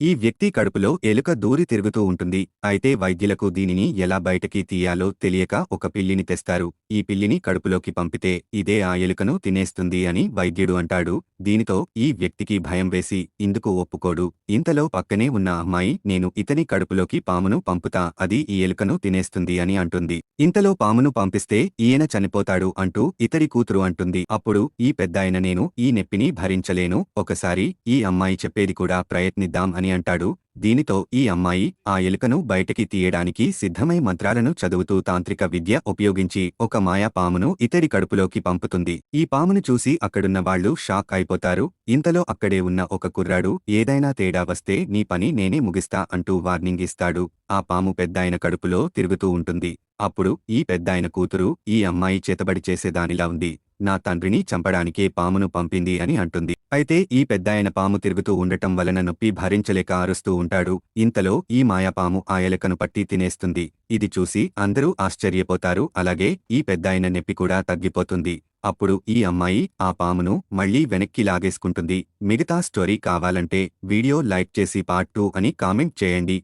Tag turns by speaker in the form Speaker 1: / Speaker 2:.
Speaker 1: ఈ వ్యక్తి కడుపులో ఎలుక దూరి తిరుగుతూ ఉంటుంది. అయితే వైద్యులకు దీనిని ఎలా బయటకి తీయాలో తెలియక ఒక పిల్లిని తెస్తారు. ఈ పిల్లిని కడుపులోకి పంపితే ఇదే ఆ ఎలుకను తినేస్తుంది అని వైద్యుడు అంటాడు. దీనితో ఈ వ్యక్తికి భయం వేసి ఇందుకు ఒప్పుకోడు. ఇంతలో పక్కనే ఉన్న అమ్మాయి నేను ఇతని కడుపులోకి పామును పంపుతా అది ఈ ఎలుకను తినేస్తుంది అని అంటుంది. ఇంతలో పామును పంపిస్తే ఈయన చనిపోతాడు అంటూ ఇతడి కూతురు అంటుంది. అప్పుడు ఈ పెద్దాయన నేను ఈ నెప్పిని భరించలేను. ఒకసారి ఈ అమ్మాయి చెప్పేది కూడా ప్రయత్నిద్దాం అని అంటాడు. దీనితో ఈ అమ్మాయి ఆ ఎలుకను బయటకి తీయడానికి సిద్ధమై మంత్రాలను చదువుతూ తాంత్రిక విద్య ఉపయోగించి ఒక మాయా పామును ఇతడి కడుపులోకి పంపుతుంది. ఈ పామును చూసి అక్కడున్న వాళ్ళు షాక్ అయిపోతారు. ఇంతలో అక్కడే ఉన్న ఒక కుర్రాడు ఏదైనా తేడా వస్తే నీ పని నేనే ముగిస్తా అంటూ వార్నింగ్ ఇస్తాడు. ఆ పాము పెద్దాయన కడుపులో తిరుగుతూ ఉంటుంది. అప్పుడు ఈ పెద్దాయన కూతురు ఈ అమ్మాయి చేతబడి చేసేదానిలా ఉంది. నా తండ్రిని చంపడానికే పామును పంపింది అని అంటుంది. అయితే ఈ పెద్దాయన పాము తిరుగుతూ ఉండటం వలన నొప్పి భరించలేక అరుస్తూ ఉంటాడు. ఇంతలో ఈ మాయాపాము ఆ ఎలకను పట్టి తినేస్తుంది. ఇది చూసి అందరూ ఆశ్చర్యపోతారు. అలాగే ఈ పెద్దాయన నొప్పి కూడా తగ్గిపోతుంది. అప్పుడు ఈ అమ్మాయి ఆ పామును మళ్ళీ వెనక్కి లాగేసుకుంటుంది. మిగతా స్టోరీ కావాలంటే వీడియో లైక్ చేసి పార్ట్ టూ అని కామెంట్ చేయండి.